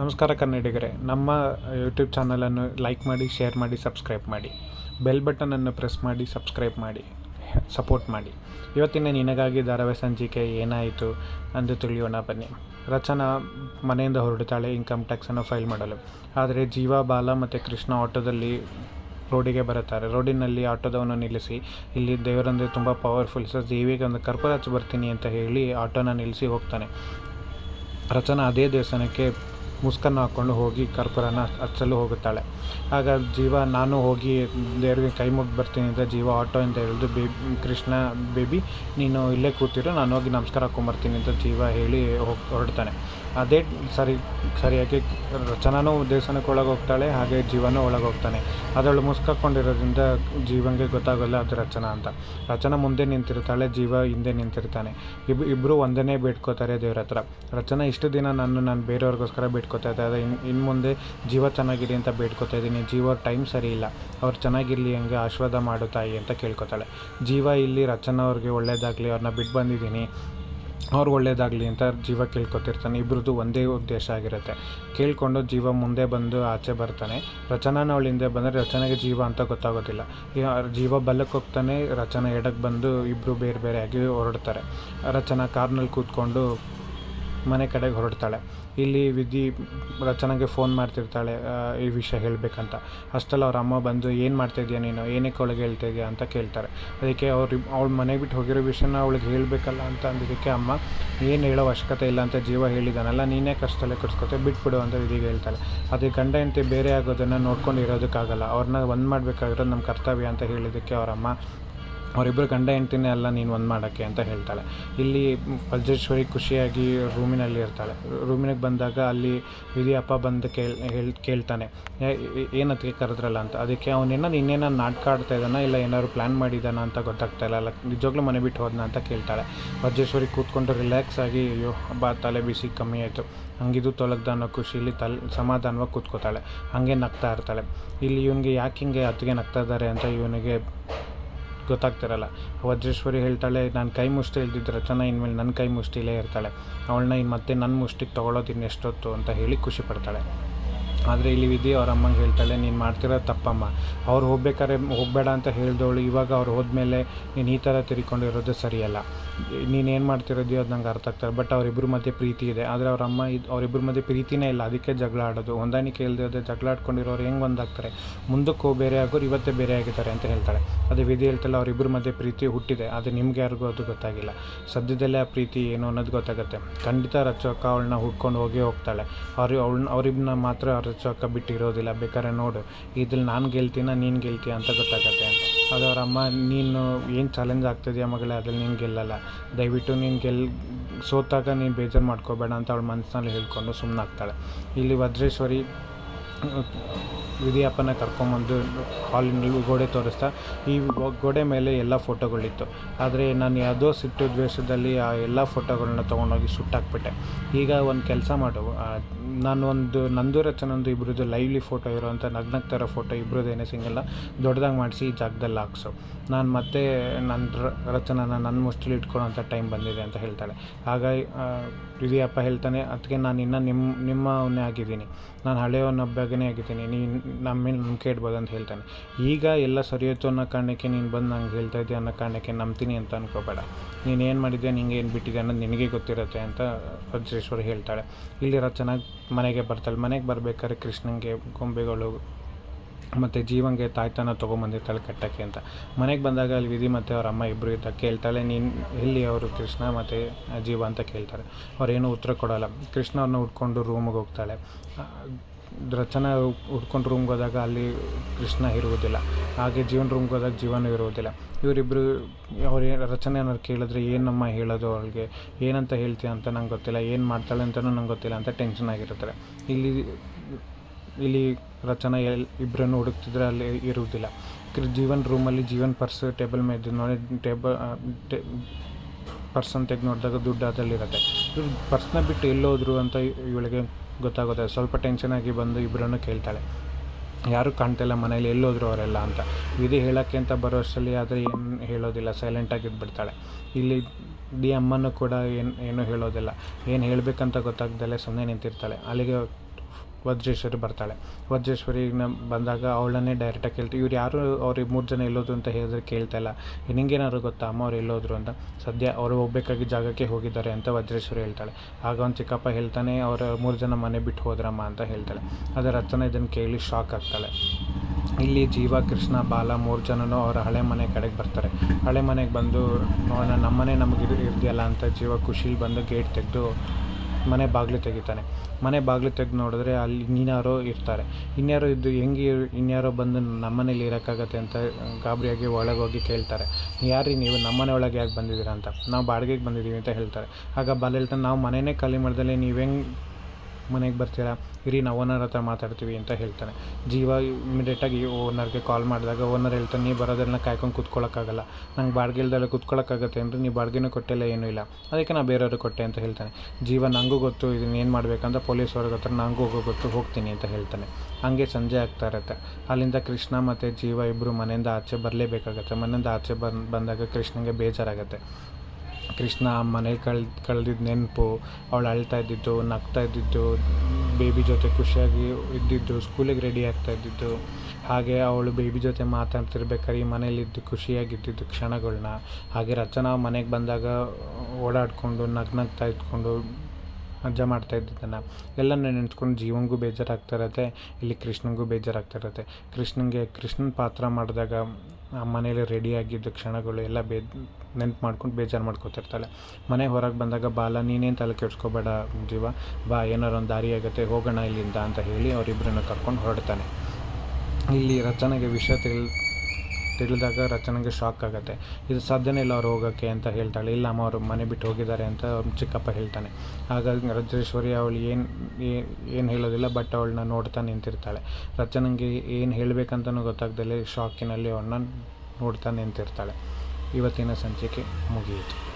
ನಮಸ್ಕಾರ ಕನ್ನಡಿಗರೇ, ನಮ್ಮ ಯೂಟ್ಯೂಬ್ ಚಾನಲನ್ನು ಲೈಕ್ ಮಾಡಿ ಶೇರ್ ಮಾಡಿ ಸಬ್ಸ್ಕ್ರೈಬ್ ಮಾಡಿ. ಬೆಲ್ ಬಟನನ್ನು ಪ್ರೆಸ್ ಮಾಡಿ ಸಬ್ಸ್ಕ್ರೈಬ್ ಮಾಡಿ ಸಪೋರ್ಟ್ ಮಾಡಿ. ಇವತ್ತಿನ ನಿನಗಾಗಿ ಧಾರಾವಾಹಿ ಸಂಚಿಕೆ ಏನಾಯಿತು ಎಂದು ತಿಳಿಯೋಣ ಬನ್ನಿ. ರಚನಾ ಮನೆಯಿಂದ ಹೊರಡುತ್ತಾಳೆ ಇನ್ಕಮ್ ಟ್ಯಾಕ್ಸನ್ನು ಫೈಲ್ ಮಾಡಲು. ಆದರೆ ಜೀವ, ಬಾಲ ಮತ್ತು ಕೃಷ್ಣ ಆಟೋದಲ್ಲಿ ರೋಡಿಗೆ ಬರುತ್ತಾರೆ. ರೋಡಿನಲ್ಲಿ ಆಟೋದವನ್ನು ನಿಲ್ಲಿಸಿ, ಇಲ್ಲಿ ದೇವರಂದರೆ ತುಂಬ ಪವರ್ಫುಲ್ ಸರ್ ದೇವಿಗೆ ಒಂದು ಕರ್ಪೂರ ಬರ್ತೀನಿ ಅಂತ ಹೇಳಿ ಆಟೋನ ನಿಲ್ಲಿಸಿ ಹೋಗ್ತಾನೆ. ರಚನಾ ಅದೇ ದೇವಸ್ಥಾನಕ್ಕೆ ಮುಸ್ಕನ್ನು ಹಾಕ್ಕೊಂಡು ಹೋಗಿ ಕರ್ಪೂರನ ಹಚ್ಚಲು ಹೋಗುತ್ತಾಳೆ. ಆಗ ಜೀವ, ನಾನು ಹೋಗಿ ದೇವರಿಗೆ ಕೈ ಮುಗ್ದು ಬರ್ತೀನಿ ಅಂತ ಜೀವ ಆಟೋ ಅಂತ ಹೇಳಿದ್ರು ಬೇಬಿ ಕೃಷ್ಣ ಬೇಬಿ, ನೀನು ಇಲ್ಲೇ ಕೂತಿರು, ನಾನು ಹೋಗಿ ನಮಸ್ಕಾರ ಹಾಕೊಂಬರ್ತೀನಿ ಅಂತ ಜೀವ ಹೇಳಿ ಹೋಗಿ ಹೊರಡ್ತಾನೆ. ಅದೇ ಸರಿ, ಸರಿಯಾಗಿ ರಚನಾನೂ ದೇವಸ್ಥಾನಕ್ಕೆ ಒಳಗೆ ಹೋಗ್ತಾಳೆ ಹಾಗೆ ಜೀವನೂ ಒಳಗೆ ಹೋಗ್ತಾನೆ ಅದರಳು ಮುಸ್ಕಾಕೊಂಡಿರೋದ್ರಿಂದ ಜೀವಂಗೆ ಗೊತ್ತಾಗಲ್ಲ ಅದು ರಚನಾ ಅಂತ. ರಚನಾ ಮುಂದೆ ನಿಂತಿರ್ತಾಳೆ, ಜೀವ ಹಿಂದೆ ನಿಂತಿರ್ತಾನೆ. ಇಬ್ ಇಬ್ಬರು ಒಂದನೇ ಬೇಡ್ಕೋತಾರೆ ದೇವ್ರ ಹತ್ರ. ರಚನಾ, ಇಷ್ಟು ದಿನ ನಾನು ನಾನು ಬೇರೆಯವ್ರಿಗೋಸ್ಕರ ಬೇಡ್ಕೋತಾ ಇದ್ದೆ, ಆದರೆ ಇನ್ನು ಇನ್ನು ಮುಂದೆ ಜೀವ ಚೆನ್ನಾಗಿರಿ ಅಂತ ಬೇಡ್ಕೋತಾ ಇದ್ದೀನಿ. ಜೀವ, ಟೈಮ್ ಸರಿ ಇಲ್ಲ. ಅವ್ರು ಚೆನ್ನಾಗಿರಲಿ ಹಂಗೆ ಆಶೀರ್ವಾದ ಮಾಡು ತಾಯಿ ಅಂತ ಕೇಳ್ಕೊತಾಳೆ. ಜೀವ ಇಲ್ಲಿ ರಚನಾ ಅವ್ರಿಗೆ ಒಳ್ಳೆಯದಾಗಲಿ ಅವ್ರನ್ನ ಬಿಟ್ಟು ಬಂದಿದ್ದೀನಿ. ಅವ್ರು ಒಳ್ಳೇದಾಗಲಿ ಅಂತ ಜೀವ ಕೇಳ್ಕೊತಿರ್ತಾನೆ. ಇಬ್ರದ್ದು ಒಂದೇ ಉದ್ದೇಶ ಆಗಿರುತ್ತೆ. ಕೇಳಿಕೊಂಡು ಜೀವ ಮುಂದೆ ಬಂದು ಆಚೆ ಬರ್ತಾನೆ. ರಚನಾನ ಅವಳ ಹಿಂದೆ ಬಂದರೆ ರಚನೆಗೆ ಜೀವ ಅಂತ ಗೊತ್ತಾಗೋದಿಲ್ಲ. ಜೀವ ಬಲಕ್ಕೆ ಹೋಗ್ತಾನೆ, ರಚನಾ ಎಡಕ್ಕೆ ಬಂದು ಇಬ್ಬರು ಬೇರೆ ಬೇರೆಯಾಗಿ ಹೊರಡ್ತಾರೆ. ರಚನಾ ಕಾರ್ನಲ್ಲಿ ಕೂತ್ಕೊಂಡು ಮನೆ ಕಡೆಗೆ ಹೊರಡ್ತಾಳೆ. ಇಲ್ಲಿ ವಿಧಿ ರಚನೆಗೆ ಫೋನ್ ಮಾಡ್ತಿರ್ತಾಳೆ ಈ ವಿಷಯ ಹೇಳಬೇಕಂತ. ಅಷ್ಟಲ್ಲಿ ಅವ್ರ ಅಮ್ಮ ಬಂದು, ಏನು ಮಾಡ್ತಾಯಿದ್ಯಾ ನೀನು? ಏನಕ್ಕೆ ಅವಳಿಗೆ ಹೇಳ್ತಾಯಿದ್ಯಾ ಅಂತ ಕೇಳ್ತಾರೆ. ಅದಕ್ಕೆ ಅವ್ರು ಅವಳು ಮನೆಗೆ ಬಿಟ್ಟು ಹೋಗಿರೋ ವಿಷಯನ ಅವಳಿಗೆ ಹೇಳಬೇಕಲ್ಲ ಅಂತ ಅಂದಿದ್ದಕ್ಕೆ ಅಮ್ಮ, ಏನು ಹೇಳೋ ಅವಶ್ಯಕತೆ ಇಲ್ಲ ಅಂತ ಜೀವ ಹೇಳಿದಾನಲ್ಲ, ನೀನೇ ಕಷ್ಟದಲ್ಲೇ ಕಟ್ಸ್ಕೊತೆ, ಬಿಟ್ಬಿಡು ಅಂತ ವಿಧಿಗೆ ಹೇಳ್ತಾಳೆ. ಅದೇ ಗಂಡ ಹೆಂಡತಿ ಬೇರೆ ಆಗೋದನ್ನು ನೋಡ್ಕೊಂಡು ಇರೋದಕ್ಕಾಗಲ್ಲ. ಅವ್ರನ್ನ ಒಂದು ಮಾಡಬೇಕಾಗಿರೋದು ನಮ್ಮ ಕರ್ತವ್ಯ ಅಂತ ಹೇಳಿದ್ದಕ್ಕೆ ಅವರಮ್ಮ ಅವರಿಬ್ಬರು ಗಂಡ ಹೆಂಡ್ತಿನೇ ಅಲ್ಲ ನೀನು ಒಂದು ಮಾಡೋಕ್ಕೆ ಅಂತ ಹೇಳ್ತಾಳೆ. ಇಲ್ಲಿ ವಜ್ರೇಶ್ವರಿ ಖುಷಿಯಾಗಿ ರೂಮಿನಲ್ಲಿ ಇರ್ತಾಳೆ. ರೂಮಿನಾಗೆ ಬಂದಾಗ ಅಲ್ಲಿ ವಿಧಿ ಅಪ್ಪ ಬಂದು ಕೇಳ್, ಹೇಳಿ, ಕೇಳ್ತಾನೆ ಏನತ್ತಿಗೆ ಕರೆದ್ರಲ್ಲ ಅಂತ? ಅದಕ್ಕೆ ಅವನೇನೋ ಇನ್ನೇನೋ ನಾಟಕ ಆಡ್ತಾ ಇದ್ದಾನ? ಇಲ್ಲ ಏನಾದ್ರು ಪ್ಲ್ಯಾನ್ ಮಾಡಿದ್ದಾನ? ಅಂತ ಗೊತ್ತಾಗ್ತಾ ಇಲ್ಲ. ನಿಜವಾಗ್ಲೂ ಮನೆ ಬಿಟ್ಟು ಹೋದ್ನ ಅಂತ ಕೇಳ್ತಾಳೆ. ವಜ್ರೇಶ್ವರಿ ಕೂತ್ಕೊಂಡು ರಿಲ್ಯಾಕ್ಸ್ ಆಗಿ, ಅಯ್ಯೋ, ಬಾ, ತಲೆ ಬಿಸಿ, ಕಮ್ಮಿ ಆಯಿತು. ಹಂಗಿದು ತೊಲಗ್ದ ಅನ್ನೋ ಖುಷಿಲಿ ತಲೆ, ಸಮಾಧಾನವಾಗಿ ಕೂತ್ಕೋತಾಳೆ. ಹಾಗೆ ನಗ್ತಾ ಇರ್ತಾಳೆ. ಇಲ್ಲಿ ಇವನಿಗೆ ಯಾಕೆ ಹಿಂಗೆ ಅತ್ತಿಗೆ ನಗ್ತಾ ಇದ್ದಾರೆ ಅಂತ ಇವನಿಗೆ ಗೊತ್ತಾಗ್ತಿರಲ್ಲ. ವಜ್ರೇಶ್ವರಿ ಹೇಳ್ತಾಳೆ, ನಾನು ಕೈ ಮುಷ್ಟಿ ಇಲ್ದಿದ್ದು ರಚನಾ ಇನ್ಮೇಲೆ ನನ್ನ ಕೈ ಮುಷ್ಟಿಲೇ ಇರ್ತಾಳೆ. ಅವಳನ್ನ ಇನ್ನು ಮತ್ತೆ ನನ್ನ ಮುಷ್ಟಿಗೆ ತೊಗೊಳೋದು ಇನ್ನೆಷ್ಟೊತ್ತು? ಅಂತ ಹೇಳಿ ಖುಷಿ ಪಡ್ತಾಳೆ. ಆದರೆ ಇಲ್ಲಿ ವಿಧಿ ಅವ್ರ ಅಮ್ಮಂಗೆ ಹೇಳ್ತಾಳೆ, ನೀನು ಮಾಡ್ತಿರೋ ತಪ್ಪಮ್ಮ. ಅವ್ರು ಹೋಗ್ಬೇಕಾದ್ರೆ ಹೋಗಬೇಡ ಅಂತ ಹೇಳ್ದವಳು, ಇವಾಗ ಅವ್ರು ಹೋದ್ಮೇಲೆ ನೀನು ಈ ಥರ ತಿರ್ಕೊಂಡಿರೋದು ಸರಿಯಲ್ಲ. ನೀನು ಏನು ಮಾಡ್ತಿರೋದು ಅದು ನಂಗೆ ಅರ್ಥ ಆಗ್ತಾರೆ ಬಟ್ ಅವರಿಬ್ಬರ ಮಧ್ಯೆ ಪ್ರೀತಿ ಇದೆ. ಆದರೆ ಅವ್ರ ಅಮ್ಮ ಇದು ಅವರಿಬ್ಬರ ಮಧ್ಯೆ ಪ್ರೀತಿನೇ ಇಲ್ಲ. ಅದಕ್ಕೆ ಜಗಳ ಆಡೋದು. ಹೊಂದಾಣಿಕೆ ಇಲ್ಲದೆ ಜಗಳ ಆಡ್ಕೊಂಡಿರೋರು ಹೆಂಗೆ ಒಂದಾಗ್ತಾರೆ? ಮುಂದಕ್ಕೆ ಬೇರೆ ಆಗೋರು ಇವತ್ತೇ ಬೇರೆ ಆಗಿದ್ದಾರೆ ಅಂತ ಹೇಳ್ತಾಳೆ. ಅದೇ ವಿಧಿ ಹೇಳ್ತಲ್ಲ ಅವರಿಬ್ಬರ ಮಧ್ಯೆ ಪ್ರೀತಿ ಹುಟ್ಟಿದೆ. ಅದು ನಿಮ್ಗೆ ಯಾರಿಗೂ ಅದು ಗೊತ್ತಾಗಿಲ್ಲ. ಸದ್ಯದಲ್ಲೇ ಆ ಪ್ರೀತಿ ಏನು ಅನ್ನೋದು ಗೊತ್ತಾಗುತ್ತೆ. ಖಂಡಿತ ರಚೋಕ ಅವಳನ್ನ ಹುಡ್ಕೊಂಡು ಹೋಗೇ ಹೋಗ್ತಾಳೆ. ಅವ್ರು ಅವಳನ್ನ ಅವರಿಬ್ಬನ ಮಾತ್ರ ರಚೋಕ ಬಿಟ್ಟಿರೋದಿಲ್ಲ. ಬೇಕಾದ್ರೆ ನೋಡು. ಇದ್ರಲ್ಲಿ ನಾನು ಗೆಲ್ತೀನ, ನೀನು ಗೆಲ್ತೀಯ ಅಂತ ಗೊತ್ತಾಗತ್ತೆ ಅಂತ. ಅದು ಅವ್ರ ಅಮ್ಮ, ನೀನು ಏನು ಚಾಲೆಂಜ್ ಆಗ್ತಿದೆಯಾ ಮಗಳೇ? ಅದ್ರಲ್ಲಿ ನೀನು ಗೆಲ್ಲಲ್ಲ. ದಯವಿಟ್ಟು ನೀನು ಗೆಲ್ ಸೋತಾಗ ನೀನು ಬೇಜಾರು ಮಾಡ್ಕೋಬೇಡ ಅಂತ ಅವಳು ಮನಸ್ಸಿನಲ್ಲಿ ಹೇಳ್ಕೊಂಡು ಸುಮ್ಮನಾಗ್ತಾಳೆ ಇಲ್ಲಿ ವಜ್ರೇಶ್ವರಿ ವಿಧಿಯಪ್ಪನ ಕರ್ಕೊಂಬಂದು ಹಾಲಿನಲ್ಲಿ ಗೋಡೆ ತೋರಿಸ್ತಾ, ಈ ಗೋಡೆ ಮೇಲೆ ಎಲ್ಲ ಫೋಟೋಗಳಿತ್ತು. ಆದರೆ ನಾನು ಯಾವುದೋ ಸಿಟ್ಟು ದ್ವೇಷದಲ್ಲಿ ಆ ಎಲ್ಲ ಫೋಟೋಗಳನ್ನ ತೊಗೊಂಡೋಗಿ ಸುಟ್ಟಾಕ್ಬಿಟ್ಟೆ. ಈಗ ಒಂದು ಕೆಲಸ ಮಾಡು. ನಾನೊಂದು ನಂದು ರಚನೊಂದು ಇಬ್ಬರದ್ದು ಲೈವ್ಲಿ ಫೋಟೋ ಇರೋವಂಥ ನಗ್ನಗ್ತರ ಫೋಟೋ ಇಬ್ಬರದೇನೆ ಸಿಂಗಲ್ಲ ದೊಡ್ಡದಾಗಿ ಮಾಡಿಸಿ ಈ ಜಾಗದಲ್ಲಿ ಹಾಕ್ಸು. ನಾನು ಮತ್ತೆ ನನ್ನ ರಚನನ ನನ್ನ ಮುಷ್ಟಿಲಿ ಇಟ್ಕೊಳ್ಳೋಂಥ ಟೈಮ್ ಬಂದಿದೆ ಅಂತ ಹೇಳ್ತಾಳೆ. ಆಗ ವಿಧಿಯಪ್ಪ ಹೇಳ್ತಾನೆ ಅದಕ್ಕೆ ನಾನು ಇನ್ನೂ ನಿಮ್ಮ ನಿಮ್ಮವನ್ನೇ ಆಗಿದ್ದೀನಿ. ನಾನು ಹಳೆಯವನೊಬ್ಬಗನೇ ಆಗಿದ್ದೀನಿ. ನೀನು ನಮ್ಮ ಮೇಲೆ ಅಂತ ಹೇಳ್ತಾನೆ. ಈಗ ಎಲ್ಲ ಸರಿಯೋಯ್ತು ಅನ್ನೋ ಕಾರಣಕ್ಕೆ ನೀನು ಬಂದು ನಂಗೆ ಹೇಳ್ತಾ ಇದ್ದೀಯ ಅನ್ನೋ ಕಾರಣಕ್ಕೆ ನಂಬ್ತೀನಿ ಅಂತ ಅನ್ಕೋಬೇಡ. ನೀನು ಏನು ಮಾಡಿದ್ಯಾ, ನಿಂಗೆ ಏನು ಬಿಟ್ಟಿದೆ ಅನ್ನೋದು ನಿನಗೆ ಗೊತ್ತಿರುತ್ತೆ ಅಂತ ವಜ್ರೇಶ್ವರಿ ಹೇಳ್ತಾಳೆ. ಇಲ್ಲಿರೋ ಚೆನ್ನಾಗಿ ಮನೆಗೆ ಬರ್ತಾಳೆ. ಮನೆಗೆ ಬರ್ಬೇಕಾದ್ರೆ ಕೃಷ್ಣನಿಗೆ ಗೊಂಬೆಗಳು ಮತ್ತು ಜೀವಂಗೆ ತಾಯ್ತನ ತೊಗೊಂಬಂದಿರ್ತಾಳೆ ಕಟ್ಟಕ್ಕೆ ಅಂತ. ಮನೆಗೆ ಬಂದಾಗ ಅಲ್ಲಿ ವಿಧಿ ಮತ್ತು ಅವ್ರ ಅಮ್ಮ ಇಬ್ಬರು ಇದ್ದ ಕೇಳ್ತಾಳೆ, ನೀನು ಎಲ್ಲಿ ಅವರು ಕೃಷ್ಣ ಮತ್ತು ಜೀವ ಅಂತ ಕೇಳ್ತಾರೆ. ಅವ್ರೇನು ಉತ್ತರ ಕೊಡೋಲ್ಲ. ಕೃಷ್ಣ ಅವ್ರನ್ನ ಉಟ್ಕೊಂಡು ರೂಮಿಗೆ ಹೋಗ್ತಾಳೆ. ರಚನಾ ಉಟ್ಕೊಂಡು ರೂಮ್ಗೆ ಹೋದಾಗ ಅಲ್ಲಿ ಕೃಷ್ಣ ಇರುವುದಿಲ್ಲ. ಹಾಗೆ ಜೀವನ ರೂಮ್ಗೆ ಹೋದಾಗ ಜೀವನೂ ಇರುವುದಿಲ್ಲ. ಇವರಿಬ್ಬರು ಅವ್ರು ರಚನೆ ಏನಾದ್ರು ಕೇಳಿದ್ರೆ ಏನಮ್ಮ ಹೇಳೋದು ಅವಳಿಗೆ? ಏನಂತ ಹೇಳ್ತೀಯ ಅಂತ ನಂಗೆ ಗೊತ್ತಿಲ್ಲ. ಏನು ಮಾಡ್ತಾಳೆ ಅಂತಲೂ ನಂಗೆ ಗೊತ್ತಿಲ್ಲ ಅಂತ ಟೆನ್ಷನ್ ಆಗಿರ್ತಾರೆ. ಇಲ್ಲಿ ಇಲ್ಲಿ ರಚನಾ ಎಲ್ ಇಬ್ಬರನ್ನು ಹುಡುಕ್ತಿದ್ರೆ ಅಲ್ಲಿ ಇರುವುದಿಲ್ಲ. ಜೀವನ್ ರೂಮಲ್ಲಿ ಜೀವನ್ ಪರ್ಸ್ ಟೇಬಲ್ ಮೇಲೆ ನೋಡಿ ಟೇಬಲ್ ಪರ್ಸನ್ ತೆಗೆದು ನೋಡಿದಾಗ ದುಡ್ಡು ಅದರಲ್ಲಿರುತ್ತೆ. ಇವ್ರು ಪರ್ಸ್ನ ಬಿಟ್ಟು ಎಲ್ಲೋದ್ರು ಅಂತ ಇವಳಿಗೆ ಗೊತ್ತಾಗುತ್ತೆ ಸ್ವಲ್ಪ ಟೆನ್ಷನ್ ಆಗಿ ಬಂದು ಇಬ್ಬರನ್ನು ಕೇಳ್ತಾಳೆ. ಯಾರೂ ಕಾಣ್ತಿಲ್ಲ ಮನೇಲಿ ಎಲ್ಲೋದ್ರು ಅವರೆಲ್ಲ ಅಂತ. ವಿಧಿ ಹೇಳೋಕ್ಕೆ ಅಂತ ಬರೋ ಆದರೆ ಏನು ಹೇಳೋದಿಲ್ಲ ಸೈಲೆಂಟಾಗಿ ಇದ್ಬಿಡ್ತಾಳೆ. ಇಲ್ಲಿ ಡಿ ಅಮ್ಮನೂ ಕೂಡ ಏನು, ಏನೂ ಹೇಳೋದಿಲ್ಲ. ಏನು ಹೇಳಬೇಕಂತ ಗೊತ್ತಾಗ್ದಲ್ಲೇ ಸುಮ್ಮನೆ ನಿಂತಿರ್ತಾಳೆ. ಅಲ್ಲಿಗೆ ವಜ್ರೇಶ್ವರಿ ಬರ್ತಾಳೆ. ವಜ್ರೇಶ್ವರಿನ ಬಂದಾಗ ಅವಳನ್ನೇ ಡೈರೆಕ್ಟಾಗಿ ಕೇಳ್ತೀವಿ. ಇವ್ರು ಯಾರು? ಅವ್ರಿಗೆ ಮೂರು ಜನ ಎಲ್ಲೋದ್ರು ಅಂತ ಹೇಳಿದ್ರೆ ಕೇಳ್ತಾ ಇಲ್ಲ. ನಿನಗೇನಾದ್ರು ಗೊತ್ತಾ? ಅಮ್ಮ ಅವ್ರು ಎಲ್ಲೋದ್ರು ಅಂತ. ಸದ್ಯ ಅವರು ಹೋಗ್ಬೇಕಾಗಿ ಜಾಗಕ್ಕೆ ಹೋಗಿದ್ದಾರೆ ಅಂತ ವಜ್ರೇಶ್ವರಿ ಹೇಳ್ತಾಳೆ. ಆಗ ಒಂದು ಚಿಕ್ಕಪ್ಪ ಹೇಳ್ತಾನೆ, ಅವರ ಮೂರು ಜನ ಮನೆ ಬಿಟ್ಟು ಹೋದ್ರಮ್ಮ ಅಂತ ಹೇಳ್ತಾಳೆ. ಅದರ ರಚನೆ ಇದನ್ನು ಕೇಳಿ ಶಾಕ್ ಆಗ್ತಾಳೆ. ಇಲ್ಲಿ ಜೀವ, ಕೃಷ್ಣ, ಬಾಲ ಮೂರು ಜನನೂ ಅವರ ಹಳೆ ಮನೆ ಕಡೆಗೆ ಬರ್ತಾರೆ. ಹಳೆ ಮನೆಗೆ ಬಂದು ನೋಡೋಣ ನಮ್ಮನೆ ನಮಗೆ ಇದೆಯಲ್ಲ ಅಂತ ಜೀವ ಖುಷಿಲಿ ಬಂದು ಗೇಟ್ ತೆಗೆದು ಮನೆ ಬಾಗಿಲು ತೆಗಿತಾನೆ. ಮನೆ ಬಾಗಿಲು ತೆಗೆದು ನೋಡಿದ್ರೆ ಅಲ್ಲಿ ಇನ್ಯಾರೋ ಇರ್ತಾರೆ. ಇನ್ಯಾರೋ ಇದ್ದು ಹೆಂಗೆ ಇನ್ಯಾರೋ ಬಂದು ನಮ್ಮನೇಲಿ ಇರೋಕ್ಕಾಗತ್ತೆ ಅಂತ ಗಾಬರಿಯಾಗಿ ಒಳಗೆ ಹೋಗಿ ಕೇಳ್ತಾರೆ. ಯಾರೀ ನೀವು ನಮ್ಮನೆ ಒಳಗೆ ಯಾಕೆ ಬಂದಿದ್ದೀರಾ ಅಂತ? ನಾವು ಬಾಡಿಗೆಗೆ ಬಂದಿದ್ದೀವಿ ಅಂತ ಹೇಳ್ತಾರೆ. ಆಗ ಬಾಲ್ಯ ಹೇಳ್ತಾನೆ ನಾವು ಮನೆಯೇ ಖಾಲಿ ಮಾಡ್ದಲೆ ನೀವು ಹೆಂಗೆ ಮನೆಗೆ ಬರ್ತೀರಾ? ಇರಿ, ನಾವು ಓನರ್ ಹತ್ರ ಮಾತಾಡ್ತೀವಿ ಅಂತ ಹೇಳ್ತಾನೆ. ಜೀವ ಇಮಿಡಿಯೇಟಾಗಿ ಓನರ್ಗೆ ಕಾಲ್ ಮಾಡಿದಾಗ ಓನರ್ ಹೇಳ್ತಾನೆ ನೀವು ಬರೋದನ್ನ ಕಾಯ್ಕೊಂಡು ಕೂತ್ಕೊಳ್ಳೋಕ್ಕಾಗಲ್ಲ ನಂಗೆ ಬಾಡಿಗೆ ಕುತ್ಕೊಳ್ಳೋಕ್ಕಾಗತ್ತೆ ಕೂತ್ಕೊಳ್ಳೋಕ್ಕಾಗತ್ತೆ ಅಂದರೆ ನೀವು ಬಾಡಿಗೆನೂ ಕೊಟ್ಟಿಲ್ಲ, ಏನೂ ಇಲ್ಲ. ಅದಕ್ಕೆ ನಾನು ಬೇರೆಯವ್ರಿಗೆ ಕೊಟ್ಟೆ ಅಂತ ಹೇಳ್ತಾನೆ. ಜೀವ ನನಗೂ ಗೊತ್ತು ಇದನ್ನ ಏನು ಮಾಡಬೇಕಂತ ಪೊಲೀಸ್ ಅವ್ರಿಗೆ ಹತ್ರ ನನಗೂ ಹೋಗೋ ಗೊತ್ತು, ಹೋಗ್ತೀನಿ ಅಂತ ಹೇಳ್ತಾನೆ. ಹಂಗೆ ಸಂಜೆ ಆಗ್ತಾ ಇರುತ್ತೆ. ಅಲ್ಲಿಂದ ಕೃಷ್ಣ ಮತ್ತು ಜೀವ ಇಬ್ಬರು ಮನೆಯಿಂದ ಆಚೆ ಬರಲೇಬೇಕಾಗತ್ತೆ. ಮನೆಯಿಂದ ಆಚೆ ಬಂದು, ಬಂದಾಗ ಕೃಷ್ಣಗೆ ಬೇಜಾರಾಗುತ್ತೆ. ಕೃಷ್ಣ ಮನೇಲಿ ಕಳ್ ಕಳೆದಿದ್ದ ನೆನಪು, ಅವಳು ಅಳ್ತಾ ಇದ್ದಿದ್ದು, ನಗ್ತಾ ಇದ್ದಿದ್ದು ಬೇಬಿ ಜೊತೆ ಖುಷಿಯಾಗಿ ಇದ್ದಿದ್ದು ಸ್ಕೂಲಿಗೆ ರೆಡಿ ಆಗ್ತಾ ಇದ್ದಿದ್ದು, ಹಾಗೆ ಅವಳು ಬೇಬಿ ಜೊತೆ ಮಾತಾಡ್ತಿರ್ಬೇಕಾದ್ರೆ ಈ ಮನೇಲಿದ್ದು ಖುಷಿಯಾಗಿದ್ದಿದ್ದು ಕ್ಷಣಗಳನ್ನ ಹಾಗೆ ರಚನಾ ಮನೆಗೆ ಬಂದಾಗ ಓಡಾಡಿಕೊಂಡು ನಗ್ ನಗ್ತಾ ಇದ್ಕೊಂಡು ಮಜಾ ಮಾಡ್ತಾ ಇದ್ದಿದ್ದನ್ನು ಎಲ್ಲ ನೆನೆಸ್ಕೊಂಡು ಜೀವನಿಗೂ ಬೇಜಾರಾಗ್ತಾ ಇರತ್ತೆ ಇಲ್ಲಿ ಕೃಷ್ಣನಿಗೂ ಬೇಜಾರಾಗ್ತಾ ಇರತ್ತೆ ಕೃಷ್ಣನಿಗೆ ಕೃಷ್ಣನ ಪಾತ್ರ ಮಾಡಿದಾಗ ಆ ಮನೇಲಿ ರೆಡಿಯಾಗಿದ್ದ ಕ್ಷಣಗಳು ಎಲ್ಲ ಬೇ ನೆನ್ಪು ಮಾಡ್ಕೊಂಡು ಬೇಜಾರು ಮಾಡ್ಕೊತಿರ್ತಾಳೆ. ಮನೆ ಹೊರಗೆ ಬಂದಾಗ, ಬಾಲ, ನೀನೇನು ತಲೆ ಕೆಡ್ಸ್ಕೊಬೇಡ ಜೀವ. ಬಾ, ಏನಾರು ಒಂದು ದಾರಿ ಆಗುತ್ತೆ, ಹೋಗೋಣ ಇಲ್ಲಿಂದ, ಅಂತ ಹೇಳಿ ಅವರಿಬ್ಬರನ್ನು ಕರ್ಕೊಂಡು ಹೊರಡ್ತಾನೆ. ಇಲ್ಲಿ ರಚನೆಗೆ ವಿಷಯ ತಿಳ್, ತಿಳಿದಾಗ ರಚನೆಗೆ ಶಾಕ್ ಆಗುತ್ತೆ. ಇದು ಸಾಧ್ಯನೇ ಇಲ್ಲ ಅವ್ರು ಹೋಗೋಕ್ಕೆ ಅಂತ ಹೇಳ್ತಾಳೆ. ಇಲ್ಲ ಅಮ್ಮ, ಅವರು ಮನೆ ಬಿಟ್ಟು ಹೋಗಿದ್ದಾರೆ ಅಂತ ಚಿಕ್ಕಪ್ಪ ಹೇಳ್ತಾನೆ. ಹಾಗಾಗಿ ರಜೇಶ್ವರಿ ಅವಳು ಏನು ಏನು ಹೇಳೋದಿಲ್ಲ ಬಟ್ ಅವಳನ್ನ ನೋಡ್ತಾ ನಿಂತಿರ್ತಾಳೆ. ರಚನೆಗೆ ಏನು ಹೇಳಬೇಕಂತನೂ ಗೊತ್ತಾಗ್ದಲೇ ಶಾಕಿನಲ್ಲಿ ಅವಳನ್ನ ನೋಡ್ತಾ ನಿಂತಿರ್ತಾಳೆ. ಇವತ್ತಿನ ಸಂಚಿಕೆ ಮುಗಿಯಿತು.